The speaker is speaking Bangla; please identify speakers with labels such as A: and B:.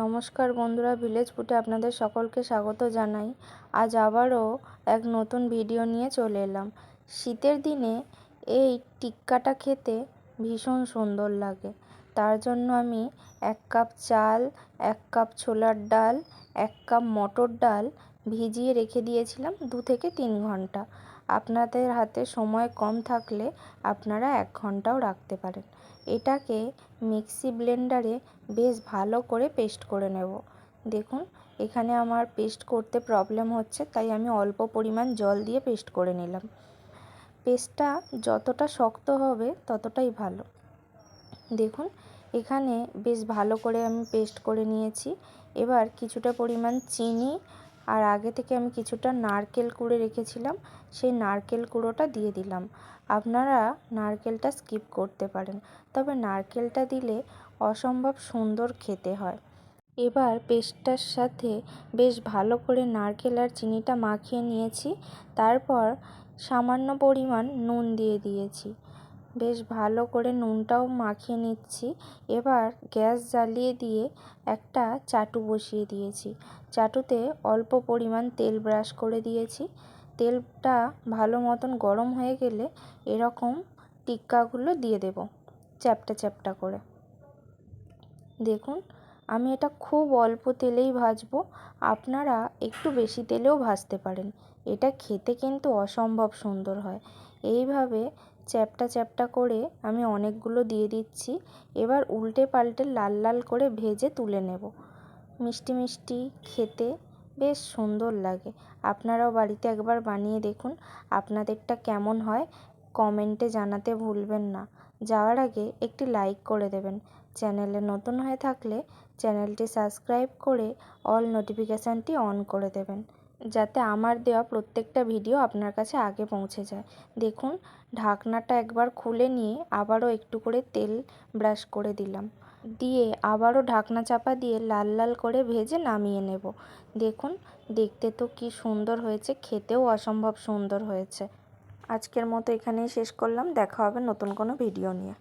A: নমস্কার বন্ধুরা, ভিলেজ ফুটে আপনাদের সকলকে স্বাগত জানাই। আজ আবারও এক নতুন ভিডিও নিয়ে চলে এলাম। শীতের দিনে এই টিক্কাটা খেতে ভীষণ সুন্দর লাগে। তার জন্য আমি এক কাপ চাল, এক কাপ ছোলার ডাল, এক কাপ মটর ডাল ভিজিয়ে রেখে দিয়েছিলাম দু থেকে তিন ঘণ্টা। আপনাদের হাতে সময় কম থাকলে আপনারা এক ঘন্টাও রাখতে পারেন। এটাকে মিক্সি ব্লেন্ডারে বেশ ভালো করে পেস্ট করে নেব। দেখুন, এখানে আমার পেস্ট করতে প্রবলেম হচ্ছে, তাই আমি অল্প পরিমাণ জল দিয়ে পেস্ট করে নিলাম। পেস্টটা যতটা শক্ত হবে ততটাই ভালো। দেখুন, এখানে বেশ ভালো করে আমি পেস্ট করে নিয়েছি। এবার কিছুটা পরিমাণ চিনি আর আগে থেকে আমি কিছুটা নারকেল কুড়ে রেখেছিলাম, সেই নারকেল কুড়োটা দিয়ে দিলাম। আপনারা নারকেলটা স্কিপ করতে পারেন, তবে নারকেলটা দিলে অসম্ভব সুন্দর খেতে হয়। এবার পেস্টটার সাথে বেশ ভালো করে নারকেল আর চিনিটা মাখিয়ে নিয়েছি, তারপর সামান্য পরিমাণ নুন দিয়ে দিয়েছি। বেশ ভালো করে নুনটাও মাখিয়ে নিচ্ছি। এবার গ্যাস জ্বালিয়ে দিয়ে একটা চাটু বসিয়ে দিয়েছি। চাটুতে অল্প পরিমাণ তেল ব্রাশ করে দিয়েছি। তেলটা ভালো মতন গরম হয়ে গেলে এরকম টিক্কাগুলো দিয়ে দেব, চ্যাপটা চ্যাপটা করে। দেখুন, আমি এটা খুব অল্প তেলেই ভাজবো। আপনারা একটু বেশি তেলেও ভাজতে পারেন। এটা খেতে কিন্তু অসম্ভব সুন্দর হয়। এইভাবে চ্যাপটা চ্যাপটা করে আমি অনেকগুলো দিয়ে দিচ্ছি। এবার উল্টে পাল্টে লাল লাল করে ভেজে তুলে নেব। মিষ্টি মিষ্টি খেতে বেশ সুন্দর লাগে। আপনারাও বাড়িতে একবার বানিয়ে দেখুন, আপনাদেরটা কেমন হয়। কমেন্টে জানাতে ভুলবেন না। যাওয়ার আগে একটি লাইক করে দেবেন। চ্যানেলে নতুন হয়ে থাকলে চ্যানেলটি সাবস্ক্রাইব করে অল নোটিফিকেশানটি অন করে দেবেন, যাতে আমার দেওয়া প্রত্যেকটা ভিডিও আপনার কাছে আগে পৌঁছে যায়। দেখুন, ঢাকনাটা একবার খুলে নিয়ে আবারও একটু করে তেল ব্রাশ করে দিলাম। দিয়ে আবারও ঢাকনা চাপা দিয়ে লাল লাল করে ভেজে নামিয়ে নেব। দেখুন, দেখতে তো কি সুন্দর হয়েছে, খেতেও অসম্ভব সুন্দর হয়েছে। আজকের মতো এখানেই শেষ করলাম, দেখা হবে নতুন কোনো ভিডিও নিয়ে।